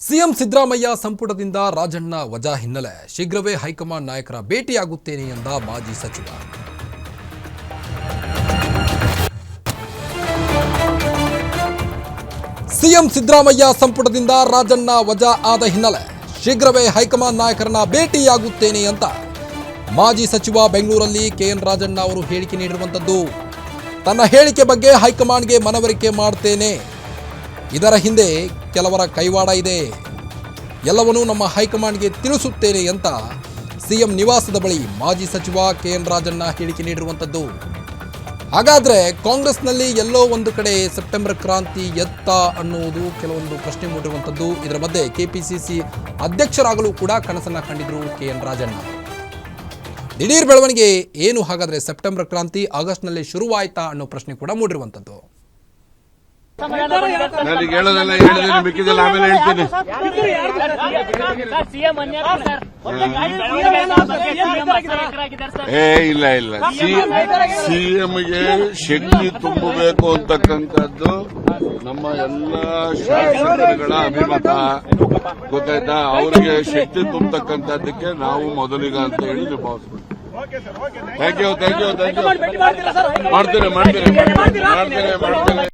CM Siddaramaiah ಸಂಪುಟದಿಂದ ರಾಜಣ್ಣ ವಜಾ ಹಿನ್ನೆಲೆ. ಶೀಘ್ರವೇ ಹೈಕಮಾಂಡ್ ನಾಯಕರ ಭೇಟಿಯಾಗುತ್ತೇನೆ ಎಂದ ಮಾಜಿ ಸಚಿವ. ಸಿಎಂ ಸಿದ್ದರಾಮಯ್ಯ ಸಂಪುಟದಿಂದ ರಾಜಣ್ಣ ವಜಾ ಆದ ಹಿನ್ನೆಲೆ ಶೀಘ್ರವೇ ಹೈಕಮಾಂಡ್ ನಾಯಕರನ್ನ ಭೇಟಿಯಾಗುತ್ತೇನೆ ಅಂತ ಮಾಜಿ ಸಚಿವ ಬೆಂಗಳೂರಲ್ಲಿ ಕೆಎನ್ ರಾಜಣ್ಣ ಅವರು ಹೇಳಿಕೆ ನೀಡಿರುವಂತದ್ದು. ತನ್ನ ಹೇಳಿಕೆ ಬಗ್ಗೆ ಹೈಕಮಾಂಡ್ಗೆ ಮನವರಿಕೆ ಮಾಡ್ತೇನೆ. ಇದರ ಹಿಂದೆ ಕೆಲವರ ಕೈವಾಡ ಇದೆ. ಎಲ್ಲವನ್ನೂ ನಮ್ಮ ಹೈಕಮಾಂಡ್ಗೆ ತಿಳಿಸುತ್ತೇನೆ ಅಂತ ಸಿಎಂ ನಿವಾಸದ ಬಳಿ ಮಾಜಿ ಸಚಿವ ಕೆ ಎನ್ ರಾಜಣ್ಣ ಹೇಳಿಕೆ ನೀಡಿರುವಂಥದ್ದು. ಹಾಗಾದ್ರೆ ಕಾಂಗ್ರೆಸ್ನಲ್ಲಿ ಎಲ್ಲೋ ಒಂದು ಕಡೆ ಸೆಪ್ಟೆಂಬರ್ ಕ್ರಾಂತಿ ಎತ್ತ ಅನ್ನುವುದು ಕೆಲವೊಂದು ಪ್ರಶ್ನೆ ಮೂಡಿರುವಂಥದ್ದು. ಇದರ ಮಧ್ಯೆ ಕೆಪಿಸಿಸಿ ಅಧ್ಯಕ್ಷರಾಗಲು ಕೂಡ ಕನಸನ್ನ ಕಂಡಿದ್ರು ಕೆ ಎನ್ ರಾಜಣ್ಣ. ದಿಢೀರ್ ಬೆಳವಣಿಗೆ ಏನು ಹಾಗಾದ್ರೆ ಸೆಪ್ಟೆಂಬರ್ ಕ್ರಾಂತಿ ಆಗಸ್ಟ್ನಲ್ಲಿ ಶುರುವಾಯಿತಾ ಅನ್ನೋ ಪ್ರಶ್ನೆ ಕೂಡ ಮೂಡಿರುವಂಥದ್ದು. ನನಗೆ ಹೇಳೋದೆಲ್ಲ ಹೇಳಿದ್ರೆ ಮಿಕ್ಕಿದೆಲ್ಲ ಆಮೇಲೆ ಹೇಳ್ತೀನಿ. ಸಿಎಂ ಅನ್ಯಾಯ ಸರ್. ಏ ಇಲ್ಲ ಇಲ್ಲ. ಸಿಎಂಗೆ ಶಕ್ತಿ ತುಂಬಬೇಕು ಅಂತಕ್ಕಂಥದ್ದು ನಮ್ಮ ಎಲ್ಲ ಶಾಸಕರುಗಳ ಅಭಿಮತ. ಗೊತ್ತಾಯ್ತಾ? ಅವರಿಗೆ ಶಕ್ತಿ ತುಂಬತಕ್ಕಂಥದ್ದಕ್ಕೆ ನಾವು ಮೊದಲಿಗ ಅಂತ ಹೇಳಿ ನೀವು ಭಾವಿಸ್ಬೇಕು thank you thank you thank you ಮಾಡ್ತೀರಾ ಮಾಡ್ತೀರಾ ಮಾಡ್ತೀರಾ. ಮಾಡ್ತೇನೆ